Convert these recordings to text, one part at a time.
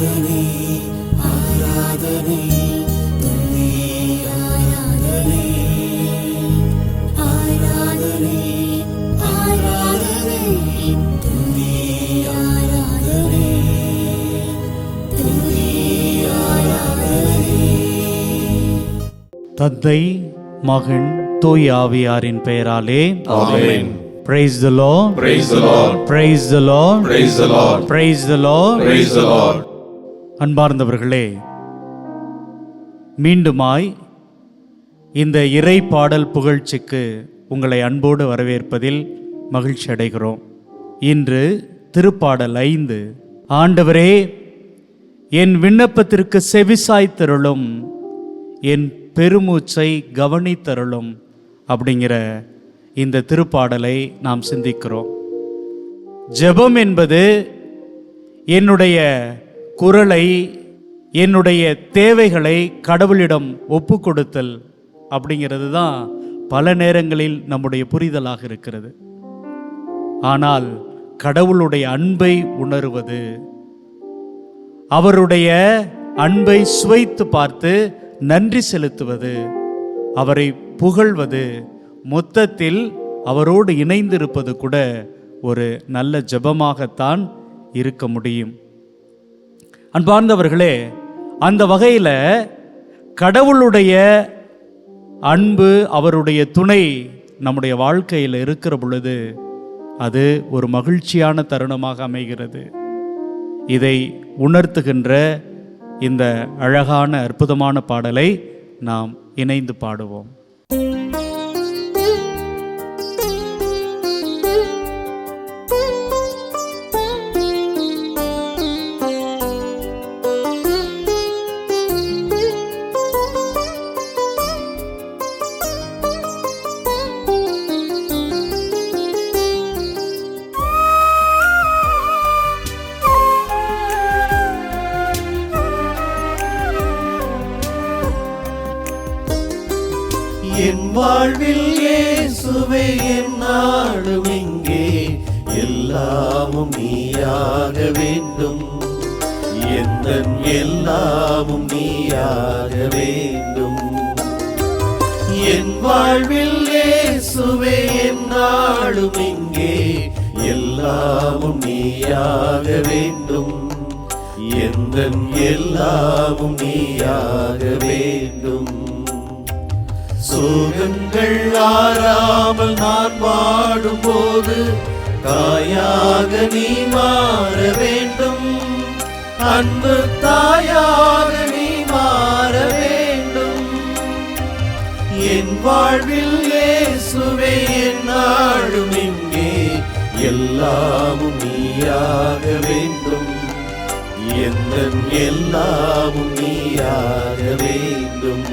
ஆராதனை ஆராதனை துதி ஆராதனை ஆராதனை ஆராதனை துதி ஆராதனை துதி ஆராதனை தந்தை மகன் தூய் ஆவியாரின் பெயராலே Amen. praise the lord Praise the Lord. praise the lord Praise the Lord. praise the lord Praise the Lord. அன்பார்ந்தவர்களே மீண்டுமாய் இந்த இறை பாடல் புகழ்ச்சிக்கு உங்களை அன்போடு வரவேற்பதில் மகிழ்ச்சி அடைகிறோம். இன்று திருப்பாடல் ஐந்து ஆண்டவரே என் விண்ணப்பத்திற்கு செவிசாய்த்தருளும் என் பெருமூச்சை கவனித்தருளும் அப்படிங்கிற இந்த திருப்பாடலை நாம் சிந்திக்கிறோம். ஜெபம் என்பது என்னுடைய குரலை என்னுடைய தேவைகளை கடவுளிடம் ஒப்பு கொடுத்தல் அப்படிங்கிறது தான் பல நேரங்களில் நம்முடைய புரிதலாக இருக்கிறது. ஆனால் கடவுளுடைய அன்பை உணருவது அவருடைய அன்பை சுவைத்து பார்த்து நன்றி செலுத்துவது அவரை புகழ்வது மொத்தத்தில் அவரோடு இணைந்திருப்பது கூட ஒரு நல்ல ஜெபமாகத்தான் இருக்க முடியும். அன்பார்ந்தவர்களே அந்த வகையில் கடவுளுடைய அன்பு அவருடைய துணை நம்முடைய வாழ்க்கையில் இருக்கிற பொழுது அது ஒரு மகிழ்ச்சியான தருணமாக அமைகிறது. இதை உணர்த்துகின்ற இந்த அழகான அற்புதமான பாடலை நாம் இணைந்து பாடுவோம். நீயாக வேண்டும். எந்த எல்லாமும் நீயாக வேண்டும். என் வாழ்வில் சுவே என் நாடும் இங்கே. எல்லாமும் நீயாக வேண்டும். எந்த எல்லாமும் நீயாக வேண்டும். சோகங்கள் ஆறாமல் நான் வாடும் போது தாயாக நீ மாற வேண்டும். அன்பு தாயாக நீ மாற வேண்டும். என் வாழ்வில் இயேசுவே என் நாடும் இங்கே. எல்லாமும் நீயாக வேண்டும். எந்த எல்லாமும் நீயாக வேண்டும்.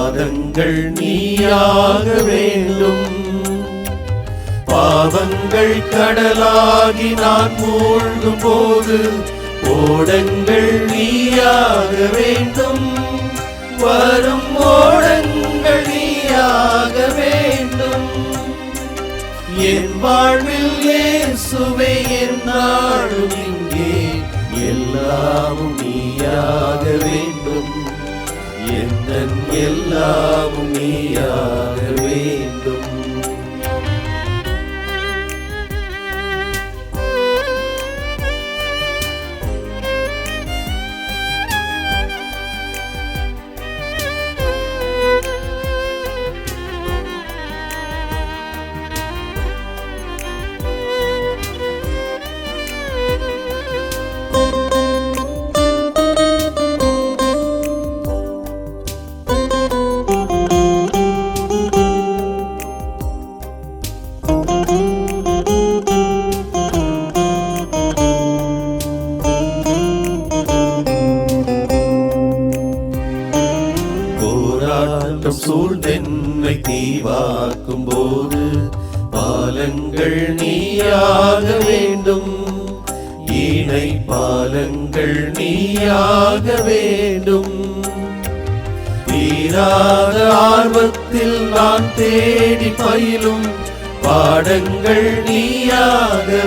பாதங்கள் நீயாக வேண்டும். பாவங்கள் கடலாகி நான் மூழ்கும் போது ஓடங்கள் நீயாக வேண்டும். வரும் ஓடங்கள் நீயாக வேண்டும். என் வாழ்வில் சுவை என் நாடும் இங்கே. எல்லாமும் நீயாக வேண்டும். எல்லாவும் எல்லாமும்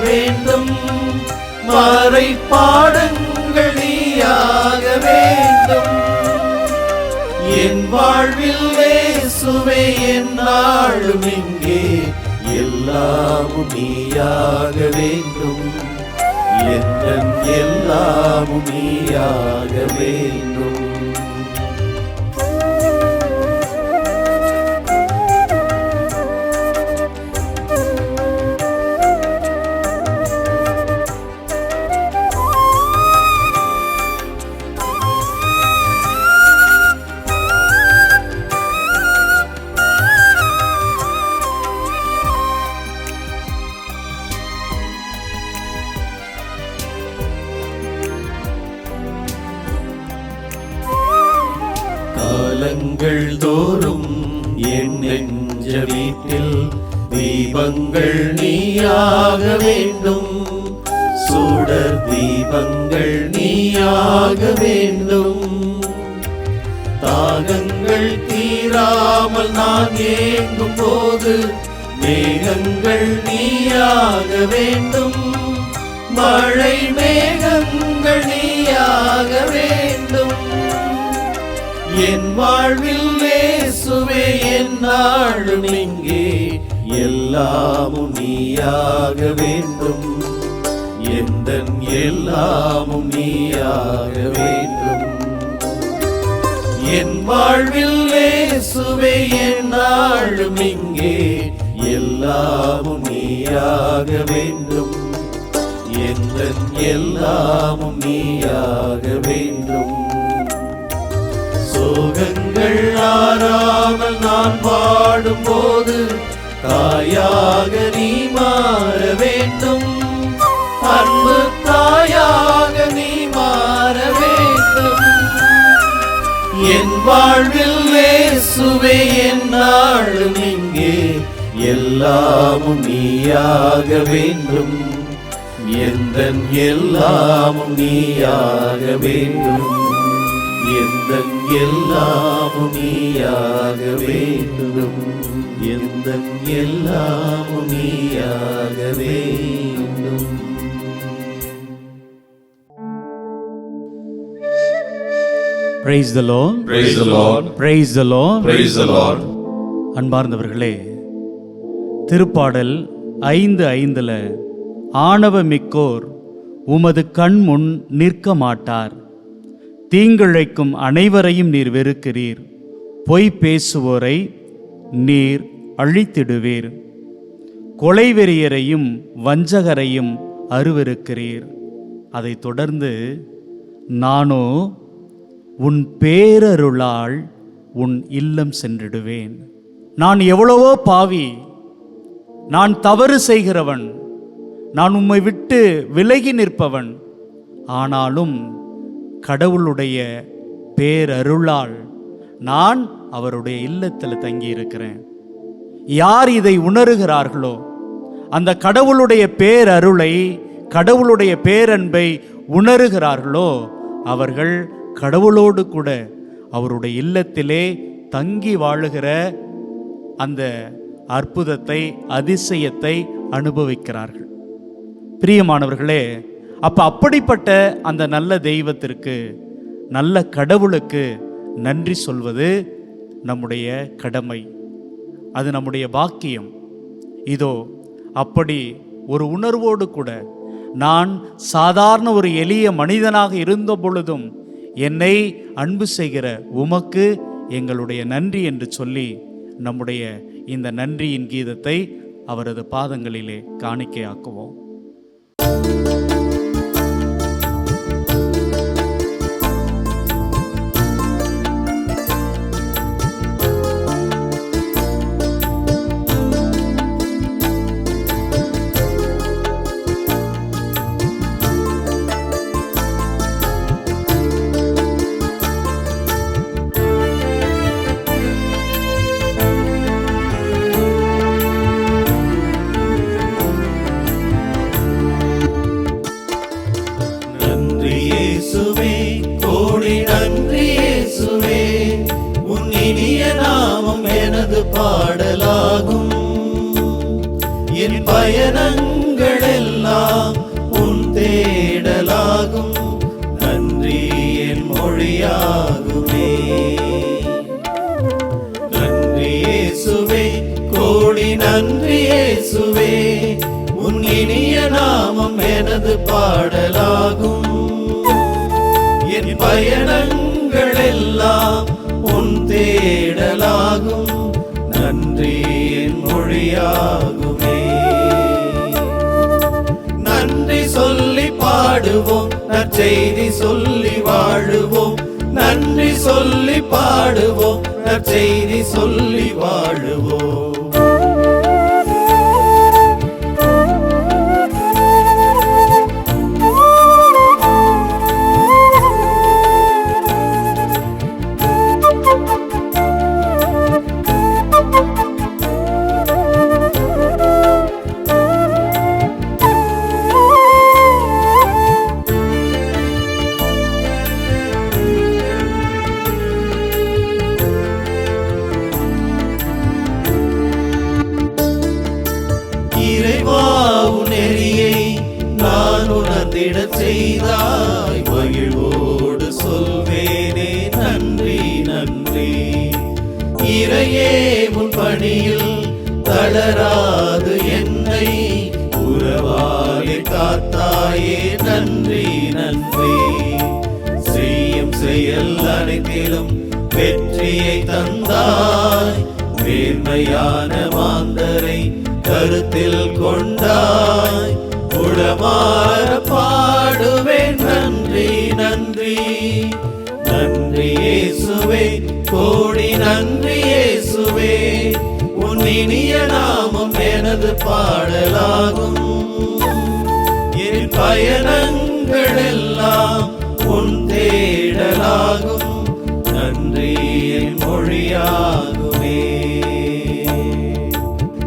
வேண்டும். மாறை பாடங்கள் நீயாக வேண்டும். என் வாழ்வில் சுவை என்னாலும் இங்கே. எல்லாமும் நீயாக வேண்டும். எந்தன் எல்லாமும் நீயாக வேண்டும். காலங்கள் தோறும் என் நெஞ்ச வீட்டில் தீபங்கள் நீயாக வேண்டும். சுடர் தீபங்கள் நீயாக வேண்டும். தாகங்கள் தீராமல் நான் ஏங்கும் போது மேகங்கள் நீயாக வேண்டும். மழை மேகங்கள் நீயாக வேண்டும். என் வாழ்வில் நேசுவே என் நாளும் இங்கே. எல்லாமும் நீயாக வேண்டும். எந்த எல்லாமும் நீயாக வேண்டும். என் வாழ்வில் நேசுவே என் நாளும் இங்கே. எல்லாமும் நீயாக வேண்டும். எந்த எல்லாமும் நீயாக வேண்டும். சோகங்கள் ஆறாமல் நான் பாடும் போது தாயாக நீ மாற வேண்டும். அன்பு தாயாக நீ மாற வேண்டும். என் வாழ்வில் இயேசுவே என் நாளும் இங்கே. எல்லாமும் நீயாக வேண்டும். எந்த எல்லாமும் நீயாக வேண்டும். எந்த எல்லாமும் நீயாக வேண்டும். எந்தன் எல்லாமும் நீயாக வேண்டும். Praise the Lord Praise the Lord. Praise the Lord Praise the Lord. அன்பார்ந்தவர்களே திருப்பாடல் ஐந்து ஐந்தில் ஆணவ மிக்கோர் உமது கண் முன் நிற்க மாட்டார். தீங்கிழைக்கும் அனைவரையும் நீர் வெறுக்கிறீர். பொய் பேசுவோரை நீர் அழித்திடுவீர். கொலைவெறியரையும் வஞ்சகரையும் அருவருக்கிறீர். அதைத் தொடர்ந்து நானோ உன் பேரருளால் உன் இல்லம் சென்றிடுவேன். நான் எவ்வளவோ பாவி நான் தவறு செய்கிறவன் நான் உம்மை விட்டு விலகி நிற்பவன். ஆனாலும் கடவுளுடைய பேரருளால் நான் அவருடைய இல்லத்தில் தங்கியிருக்கிறேன். யார் இதை உணருகிறார்களோ அந்த கடவுளுடைய பேரருளை கடவுளுடைய பேரன்பை உணருகிறார்களோ அவர்கள் கடவுளோடு கூட அவருடைய இல்லத்திலே தங்கி வாழுகிற அந்த அற்புதத்தை அதிசயத்தை அனுபவிக்கிறார்கள். பிரியமானவர்களே அப்போ அப்படிப்பட்ட அந்த நல்ல தெய்வத்திற்கு நல்ல கடவுளுக்கு நன்றி சொல்வது நம்முடைய கடமை. அது நம்முடைய பாக்கியம். இதோ அப்படி ஒரு உணர்வோடு கூட நான் சாதாரண ஒரு எளிய மனிதனாக இருந்த பொழுதும் என்னை அன்பு செய்கிற உமக்கு எங்களுடைய நன்றி என்று சொல்லி நம்முடைய இந்த நன்றியின் கீதத்தை அவரது பாதங்களிலே காணிக்கையாக்குவோம். கோடி நன்றி இயேசுவே. உன் இனிய நாமம் எனது பாடலாகும். என் பயணங்கள் எல்லாம் உன் தேடலாகும். நன்றி என் மொழியாகுமே. நன்றி இயேசுவே கோடி நன்றி இயேசுவே. உன் இனிய நாமம் எனது பாடலாகும். என் பயணங்கள் எல்லாம் உன் தேடலாகும். நன்றி என் மொழியாகுமே. நன்றி சொல்லி பாடுவோம் நற்செய்தி சொல்லி வாழுவோம். நன்றி சொல்லி பாடுவோம் நற்செய்தி சொல்லி வாழுவோம். தளராது என்னை. உறவாலே காத்தாயே நன்றி நன்றி. செய்யும் செயல் அனைத்திலும் வெற்றியை தந்தாய். நேர்மையான மாந்தரை கருத்தில் கொண்டாய். உளமாற பாடுவேன். நன்றி நன்றி. நன்றி இயேசுவே. கோடி நன்றி இயேசுவே. இனிய நாமம் எனது பாடலாகும். என் பயணங்கள் எல்லாம் உன் தேடலாகும். நன்றி என் மொழியாகுமே.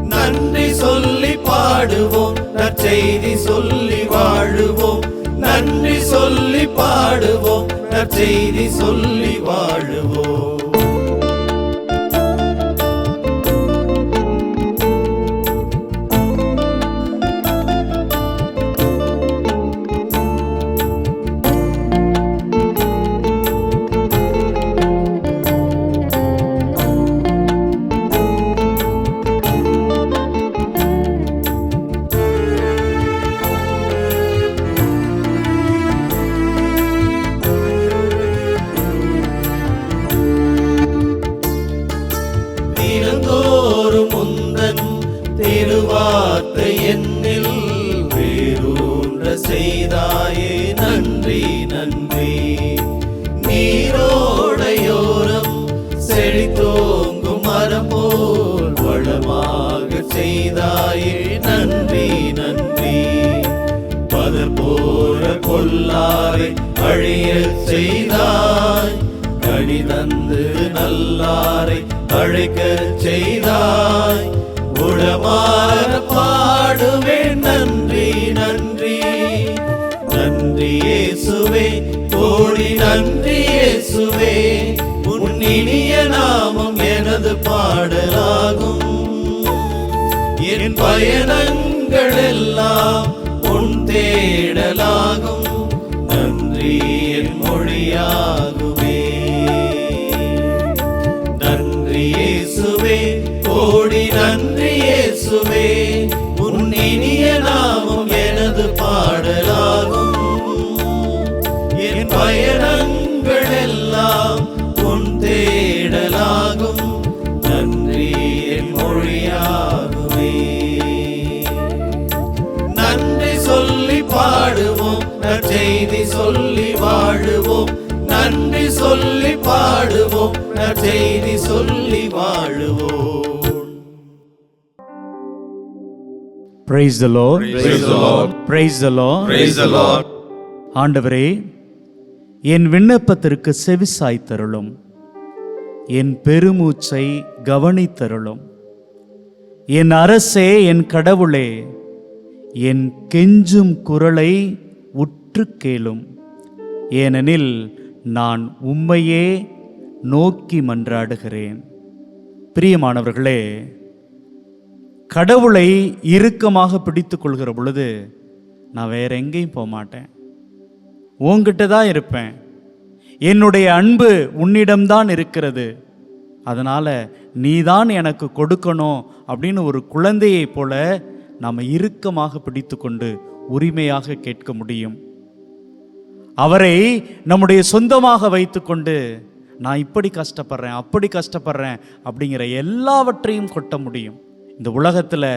நன்றி சொல்லி பாடுவோம் நற்செய்தி சொல்லி வாழுவோம். நன்றி சொல்லி பாடுவோம் நற்செய்தி சொல்லி வாழுவோம். நன்றி நன்றி. நீரோடையோரம் செழித்தோங்கும் மரம் போல் வளமாக செய்தாயே. நன்றி நன்றி. பதர் போல கொல்லாரை அழிய செய்தாய். கனி தந்து நல்லாரை அழைக்க செய்தாய். உளமாற பாடுவேன் நன்றி. நன்றி இயேசுவே. கோடி நன்றி இயேசுவே. உன் இனிய நாமம் எனது பாடலாகும். என் பயணங்கள் எல்லாம் உன் தேடலாகும். பாடுவோம். நற்செய்தி சொல்லி வாழுவோம். Praise the Lord Praise the Lord. Praise the Lord Praise the Lord. ஆண்டவரே என் விண்ணப்பத்திற்கு செவிசாய்த்தருளும் என் பெருமூச்சை கவனித்தருளும் என் அரசே என் கடவுளே என் கெஞ்சும் குரலை உற்று கேளும். ஏனெனில் நான் உம்மையே நோக்கி மன்றாடுகிறேன். பிரியமானவர்களே கடவுளை இறுக்கமாக பிடித்து கொள்கிற பொழுது நான் வேற எங்கேயும் போக மாட்டேன். உங்ககிட்ட தான் இருப்பேன். என்னுடைய அன்பு உன்னிடம்தான் இருக்கிறது. அதனால் நீதான் எனக்கு கொடுக்கணும் அப்படின்னு ஒரு குழந்தையைப் போல நாம் இறுக்கமாக பிடித்து கொண்டு உரிமையாக கேட்க முடியும். அவரை நம்முடைய சொந்தமாக வைத்துக்கொண்டு நான் இப்படி கஷ்டப்படுறேன் அப்படி கஷ்டப்படுறேன் அப்படிங்கிற எல்லாவற்றையும் கொட்ட முடியும். இந்த உலகத்தில்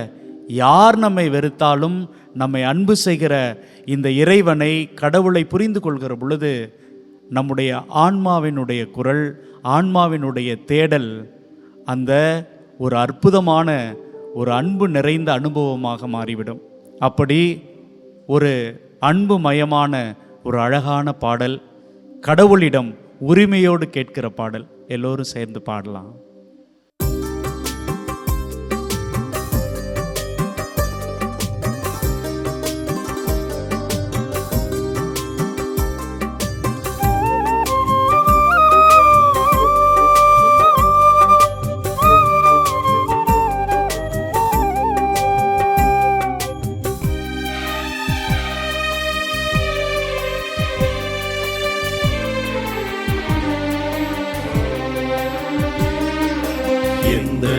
யார் நம்மை வெறுத்தாலும் நம்மை அன்பு செய்கிற இந்த இறைவனை கடவுளை புரிந்து கொள்கிற பொழுது நம்முடைய ஆன்மாவினுடைய குரல் ஆன்மாவினுடைய தேடல் அந்த ஒரு அற்புதமான ஒரு அன்பு நிறைந்த அனுபவமாக மாறிவிடும். அப்படி ஒரு அன்பு மயமான ஒரு அழகான பாடல் கடவுளிடம் உரிமையோடு கேட்கிற பாடல். எல்லோரும் சேர்ந்து பாடலாம்.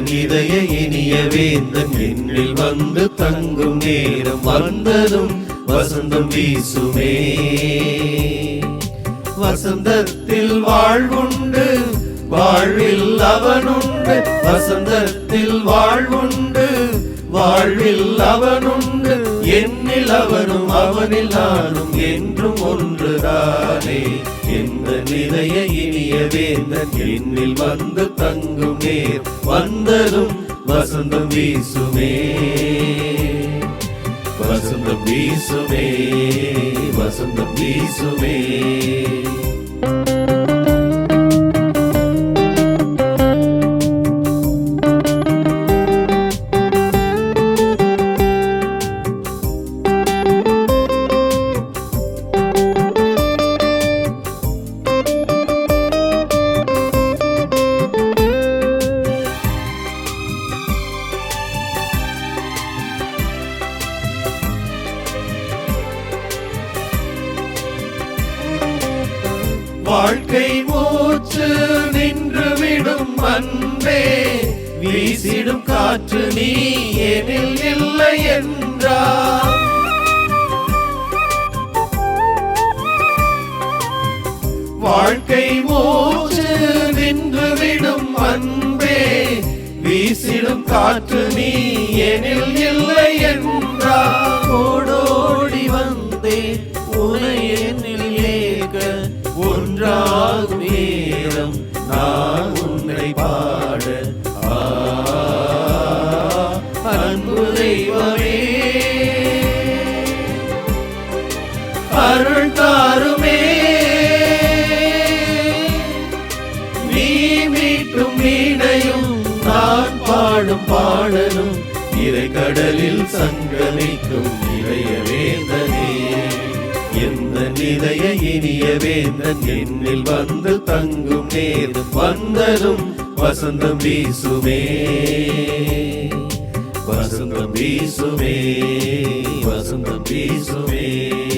இதய இனிய வேந்தன் என்னில் வந்து தங்கும் நேரம் வந்ததும் வசந்தம் வீசுமே. வசந்தத்தில் வாழ்வுண்டு வாழ்வில் அவனுண்டு. வசந்தத்தில் வாழ்வுண்டு வாழ்வில் அவனுண்டு. என்னில் அவனும் அவனில் நானும் என்றும் ஒன்றுதானே. எந்த நிலைய இனிய வேந்தன் என்னில் வந்து தங்கும் நேர். வந்ததும் வசந்தம் வீசுமே. வசந்தம் வீசுமே வசந்தம் வீசுமே. காற்று நீ எனில் இல்லை. கடலில் சங்கமிக்கும் இளைய வேந்தனே. எந்த நிலைய இனிய வேந்தன் என்னில் வந்து தங்கும் நேரும் வந்தரும் வசந்தம் வீசுமே. வசந்தம் வீசுமே வசந்தம் வீசுமே.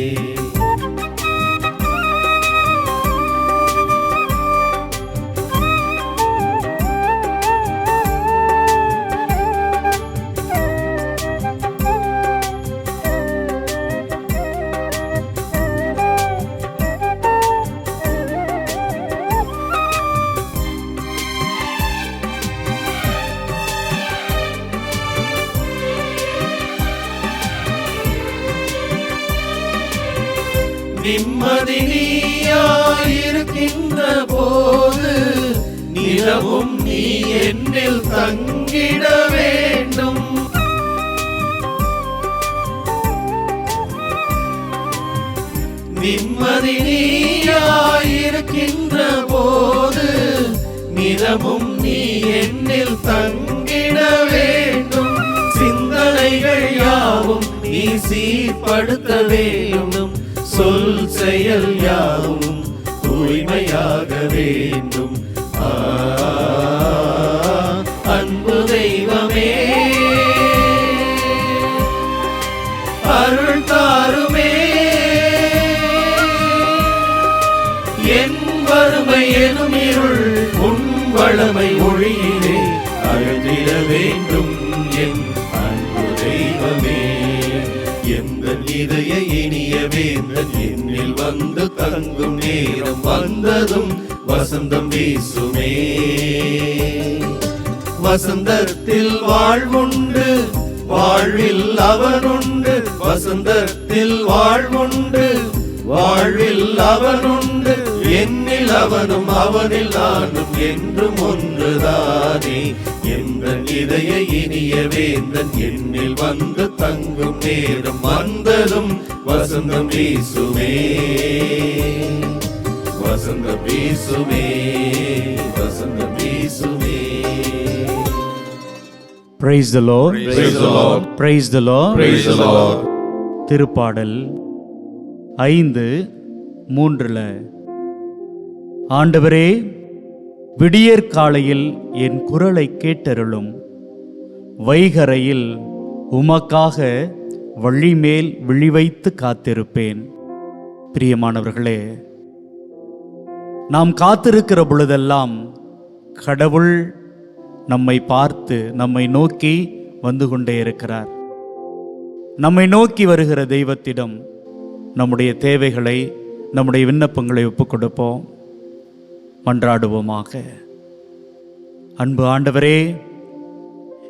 தங்கிட வேண்டும் நிம்மதி நீயாயிருக்கின்ற போது நிலமும் நீ என்னில் தங்கிட வேண்டும் சிந்தனைகள் யாவும் நீ சீர்படுத்த வேண்டும். சொல் செயல் யாவும் தூய்மையாக வேண்டும். ஆ, வளமை ஒளியிலே அழுதிட வேண்டும் என் அன்பு தெய்வமே. எந்த இதய இனிய வேந்தன் என்னில் வந்து தங்கும் நேரம் வந்ததும் வசந்தம் வீசுமே. வசந்தத்தில் வாழ்வுண்டு வாழ்வில் அவனுண்டு. வசந்தத்தில் வாழ்வுண்டு வாழ்வில் அவனுண்டு என்னில் அவனும் அவனில் நானும் என்றும் ஒன்றுதானே. எந்த இதய இனிய வேந்தன் என்னில் வந்து தங்கும் நேரம் வந்ததும் வசந்தம் வீசுமே. வசந்தம் வீசுமே வசந்தம் வீசுமே. Praise the Lord Praise the Lord. Praise the Lord Praise the Lord. திருப்பாடல் ஐந்து மூன்றில். ஆண்டவரே விடியற் காலையில் என் குரலை கேட்டருளும். வைகரையில் உமக்காக வழிமேல் விழிவைத்து காத்திருப்பேன். பிரியமானவர்களே நாம் காத்திருக்கிற பொழுதெல்லாம் கடவுள் நம்மை பார்த்து நம்மை நோக்கி வந்து கொண்டே இருக்கிறார். நம்மை நோக்கி வருகிற தெய்வத்திடம் நம்முடைய தேவைகளை நம்முடைய விண்ணப்பங்களை ஒப்புக் கொடுப்போம் மன்றாடுவோமாக. அன்பு ஆண்டவரே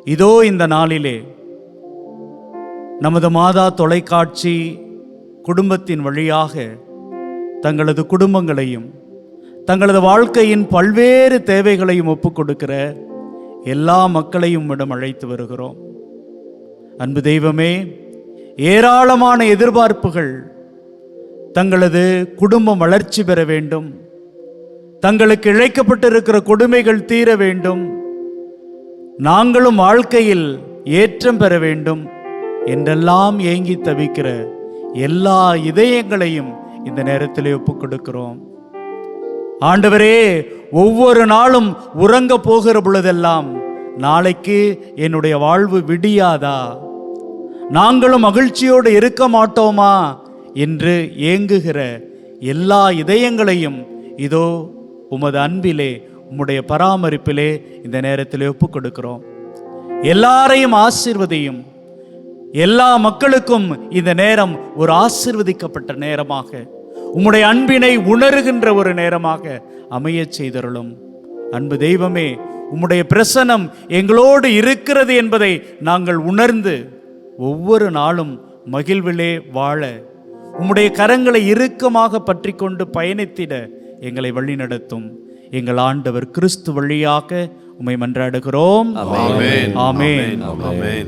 இதோ இந்த நாளிலே நமது மாதா தொலைக்காட்சி குடும்பத்தின் வழியாக தங்களது குடும்பங்களையும் தங்களது வாழ்க்கையின் பல்வேறு தேவைகளையும் ஒப்புக் கொடுக்கிற எல்லா மக்களையும் இடம் அழைத்து வருகிறோம். அன்பு தெய்வமே ஏராளமான எதிர்பார்ப்புகள் தங்களது குடும்பம் வளர்ச்சி பெற வேண்டும். தங்களுக்கு இழைக்கப்பட்டிருக்கிற கொடுமைகள் தீர வேண்டும். நாங்களும் வாழ்க்கையில் ஏற்றம் பெற வேண்டும். என்றெல்லாம் ஏங்கி தவிக்கிற எல்லா இதயங்களையும் இந்த நேரத்தில் ஒப்புக் கொடுக்கிறோம். ஆண்டவரே ஒவ்வொரு நாளும் உறங்க போகிற பொழுதெல்லாம் நாளைக்கு என்னுடைய வாழ்வு விடியாதா? நாங்களும் மகிழ்ச்சியோடு இருக்க மாட்டோமா? என்று ஏங்குகிற எல்லா இதயங்களையும் இதோ உமது அன்பிலே உம்முடைய பராமரிப்பிலே இந்த நேரத்தில் ஒப்புக் கொடுக்கிறோம் எல்லாரையும் ஆசிர்வதையும் எல்லா மக்களுக்கும் இந்த நேரம் ஒரு ஆசிர்வதிக்கப்பட்ட நேரமாக உம்முடைய அன்பினை உணர்கின்ற ஒரு நேரமாக அமையச் செய்தருளும். அன்பு தெய்வமே உம்முடைய பிரசனம் எங்களோடு இருக்கிறது என்பதை நாங்கள் உணர்ந்து ஒவ்வொரு நாளும் மகிழ்விலே வாழ உம்முடைய கரங்களை இறுக்கமாக பற்றி கொண்டு பயணித்திட எங்களை வழிநடத்தும் எங்கள் ஆண்டவர் கிறிஸ்து வழியாக உம்மை மன்றாடுகிறோம். Amen. ஆமென். Amen.